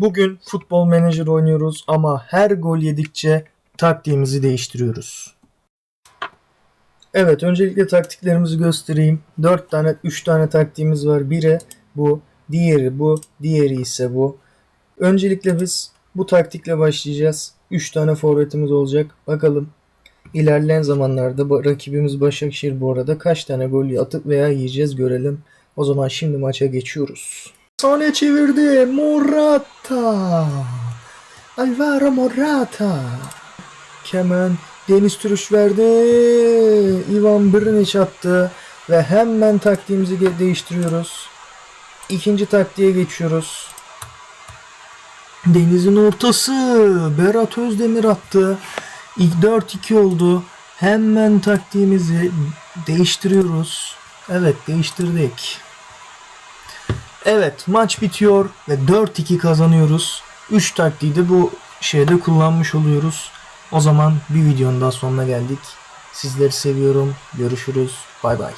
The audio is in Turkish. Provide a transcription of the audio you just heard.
Bugün futbol menajer oynuyoruz ama her gol yedikçe taktiğimizi değiştiriyoruz. Evet öncelikle taktiklerimizi göstereyim. 4 tane 3 tane taktiğimiz var. Biri bu, diğeri bu, diğeri ise bu. Öncelikle biz bu taktikle başlayacağız. 3 tane forvetimiz olacak. Bakalım ilerleyen zamanlarda rakibimiz Başakşehir bu arada kaç tane gol atıp veya yiyeceğiz görelim. O zaman şimdi maça geçiyoruz. Sane çevirdi. Morata. Alvaro Morata. Kemen Deniz Türüş verdi. Ivan Brnic attı. Ve hemen taktiğimizi değiştiriyoruz. İkinci taktiğe geçiyoruz. Deniz'in ortası. Berat Özdemir attı. İlk 4-2 oldu. Hemen taktiğimizi değiştiriyoruz. Evet değiştirdik. Evet maç bitiyor ve 4-2 kazanıyoruz. 3 taktiği de bu şeyde kullanmış oluyoruz. O zaman bir videonun daha sonuna geldik. Sizleri seviyorum. Görüşürüz. Bay bay.